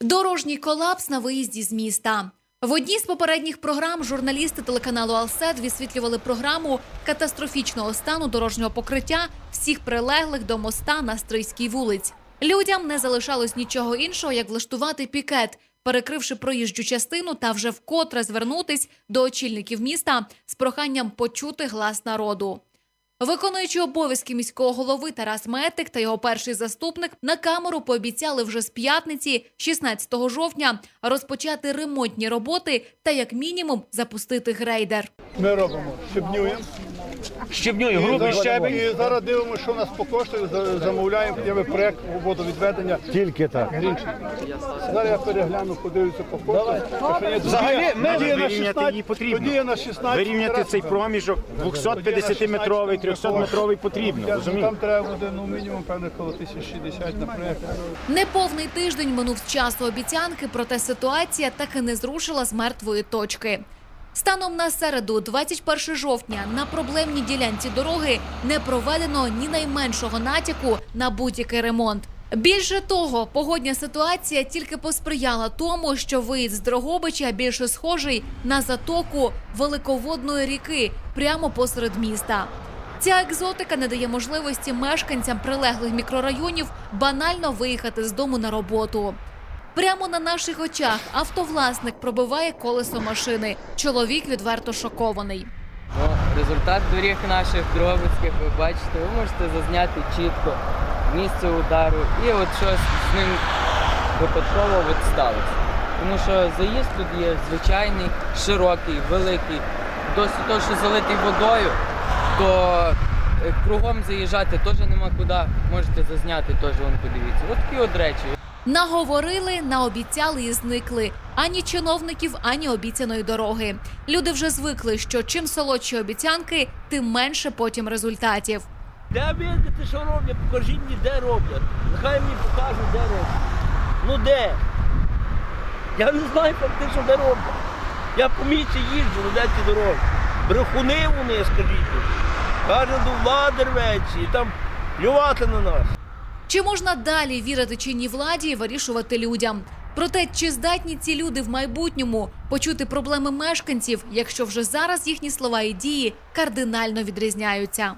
Дорожній колапс на виїзді з міста. В одній з попередніх програм журналісти телеканалу Алсет висвітлювали програму катастрофічного стану дорожнього покриття всіх прилеглих до моста на Стрийській вулиць. Людям не залишалось нічого іншого, як влаштувати пікет, перекривши проїжджу частину та вже вкотре звернутись до очільників міста з проханням почути глас народу. Виконуючи обов'язки міського голови Тарас Метик та його перший заступник на камеру пообіцяли вже з п'ятниці, 16 жовтня, розпочати ремонтні роботи та як мінімум запустити грейдер. Ми робимо, щебнюємо. Щебнюю, грубий І щебень. І зараз дивимося, що у нас по коштує, за- замовляємо я би водовідведення. Тільки так. Зараз я перегляну, подивлюся по кошту. Ні, Взагалі, ми на 16 її потрібно. Тоді на 16 Вирівняти цей проміжок 250-метровий, 300-метровий потрібно. Розумієте? Там треба буде ну, мінімум певне коло 1060 на проєкт. Неповний тиждень минув з часу обіцянки, проте ситуація так і не зрушила з мертвої точки. Станом на середу, 21 жовтня, на проблемній ділянці дороги не проведено ні найменшого натяку на будь-який ремонт. Більше того, погодня ситуація тільки посприяла тому, що виїзд з Дрогобича більше схожий на затоку велиководної ріки прямо посеред міста. Ця екзотика не дає можливості мешканцям прилеглих мікрорайонів банально виїхати з дому на роботу. Прямо на наших очах автовласник пробиває колесо машини. Чоловік відверто шокований. Ну, результат доріг наших дробицьких, ви бачите, ви можете зазняти чітко місце удару і от щось з ним випадково сталося. Тому що заїзд тут є звичайний, широкий, великий. Досить того, що залитий водою, то е, кругом заїжджати теж нема куди. Можете зазняти теж, вон подивіться. От такі от речі. Наговорили, наобіцяли і зникли. Ані чиновників, ані обіцяної дороги. Люди вже звикли, що чим солодші обіцянки, тим менше потім результатів. Де видите, що роблять? Покажіть мені, де роблять. Нехай мені покажуть, де роблять. Ну де? Я не знаю фактично, де роблять. Я по місті їжджу, де ці дороги. Брехуни вони, скажіть. Каже, до влади рветься і там плювати на нас. Чи можна далі вірити чинній владі і вирішувати людям? Проте, чи здатні ці люди в майбутньому почути проблеми мешканців, якщо вже зараз їхні слова і дії кардинально відрізняються?